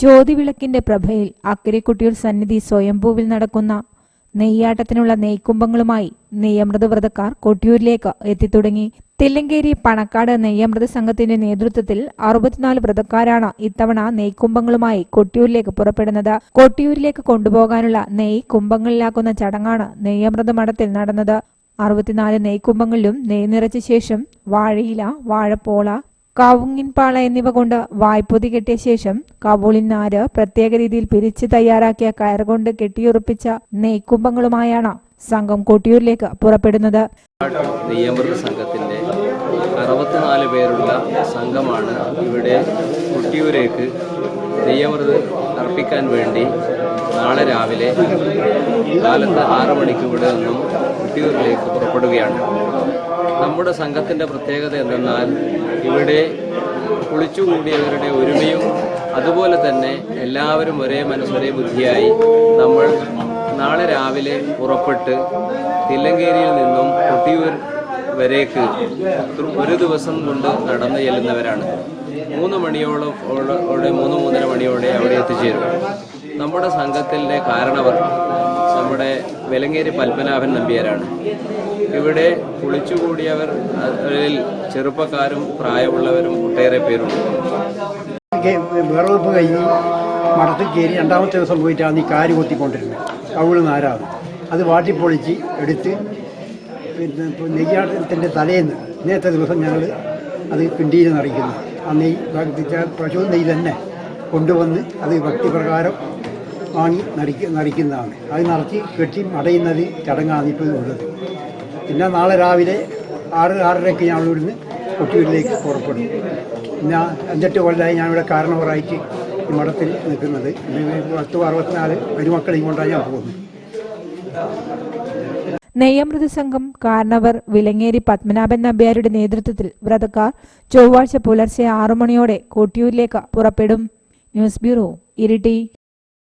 ജ്യോതിവിളക്കിന്റെ പ്രഭയിൽ അക്കരക്കുട്ടിയൂർ സന്നിധി സ്വയംഭൂവിൽ നടക്കുന്ന നെയ്യാട്ടത്തിനുള്ള നെയ്ക്കുംഭങ്ങളുമായി നെയ്യമൃതവ്രതക്കാർ കൊട്ടിയൂരിലേക്ക് എത്തിത്തുടങ്ങി. തില്ലങ്കേരി പണക്കാട് നെയ്യമൃത സംഘത്തിന്റെ നേതൃത്വത്തിൽ അറുപത്തിനാല് വ്രതക്കാരാണ് ഇത്തവണ നെയ്ക്കുംഭങ്ങളുമായി കൊട്ടിയൂരിലേക്ക് പുറപ്പെടുന്നത്. കൊട്ടിയൂരിലേക്ക് കൊണ്ടുപോകാനുള്ള നെയ് കുംഭങ്ങളിലാക്കുന്ന ചടങ്ങാണ് നെയ്യമൃത മഠത്തിൽ നടന്നത്. അറുപത്തിനാല് നെയ്ക്കുംഭങ്ങളിലും നെയ് നിറച്ച ശേഷം വാഴയില വാഴപ്പോള കവുങ്ങിൻപാള എന്നിവ കൊണ്ട് വായ്പൊതി കെട്ടിയ ശേഷം കാബൂളിൻ നാര് പ്രത്യേക രീതിയിൽ പിരിച്ച് തയ്യാറാക്കിയ കയർ കൊണ്ട് കെട്ടിയുറപ്പിച്ച നെയ്ക്കുംഭങ്ങളുമായാണ് സംഘം കൊട്ടിയൂരിലേക്ക് പുറപ്പെടുന്നത്. നെയ്യമൃത അറുപത്തിനാല് പേരുള്ള സംഘമാണ് ഇവിടെ കൊട്ടിയൂരേക്ക് നെയ്യമൃത് അർപ്പിക്കാൻ വേണ്ടി നാളെ രാവിലെ കാലത്ത് ആറ് മണിക്ക് ഇവിടെ നിന്നും കുട്ടിയൂരിലേക്ക് പുറപ്പെടുകയാണ്. നമ്മുടെ സംഘത്തിന്റെ പ്രത്യേകത എന്തെന്നാൽ ഇവിടെ കുളിച്ചുകൂടിയവരുടെ ഒരുമയും അതുപോലെ തന്നെ എല്ലാവരും ഒരേ മനസ്സൊരേ ബുദ്ധിയായി നമ്മൾ നാളെ രാവിലെ പുറപ്പെട്ട് തില്ലങ്കേരിയിൽ നിന്നും കൊട്ടിയൂർ വരേക്ക് ഒരു ദിവസം കൊണ്ട് നടന്നു ചെല്ലുന്നവരാണ്. മൂന്ന് മണിയോളം ഓടെ മൂന്ന് മൂന്നര മണിയോടെ അവിടെ എത്തിച്ചേരും. നമ്മുടെ സംഘത്തിന്റെ കാരണവർ നമ്മുടെ വെലങ്ങേരി പത്മനാഭൻ നമ്പ്യാരാണ്. ഇവിടെ കുളിച്ചുകൂടിയവർ അതിൽ ചെറുപ്പക്കാരും പ്രായമുള്ളവരും ഒട്ടേറെ പേരുണ്ട്. വിറവെപ്പ് കഴിഞ്ഞ് മടത്തിൽ കയറി രണ്ടാമത്തെ ദിവസം പോയിട്ടാണ് ഈ കാര് കൊത്തിക്കൊണ്ടിരുന്നത്. കവിൾ നാരാണ് അത് വാട്ടിപ്പൊളിച്ച് എടുത്ത് പിന്നെ ഇപ്പോൾ നെയ്യാട്ടത്തിന്റെ തലേന്ന് ഇന്നത്തെ ദിവസം ഞങ്ങൾ അത് പിണ്ടിയിൽ നിറയ്ക്കുന്നു. ആ നെയ് പശു നെയ്യ് തന്നെ കൊണ്ടുവന്ന് അത് ഭക്തിപ്രകാരം വാങ്ങി നടിക്ക നടിക്കുന്നതാണ്. അത് നിറച്ച് കെട്ടി അടയുന്നത് ചടങ്ങാണ് ഇപ്പോൾ ഉള്ളത്. പിന്നെ നാളെ രാവിലെ ആറ് ആറരയ്ക്ക് ഞങ്ങൾ ഇവിടുന്ന് കൊട്ടിയൂരിലേക്ക് പുറപ്പെടും. പിന്നെ അഞ്ചെട്ട് കൊല്ലമായി ഞാനിവിടെ കാരണവറായിട്ട് ഈ മഠത്തിൽ നിൽക്കുന്നത്. പത്ത് അറുപത്തിനാല് മരുമക്കളെയും കൊണ്ടാണ് ഞാൻ പോകുന്നത്. നെയ്യമൃത സംഘം കാരണവർ വിലങ്ങേരി പത്മനാഭൻ നമ്പ്യാരുടെ നേതൃത്വത്തിൽ വ്രതക്കാർ ചൊവ്വാഴ്ച പുലർച്ചെ ആറു മണിയോടെ കോട്ടിയൂരിലേക്ക് പുറപ്പെടും. News bureau Iritty.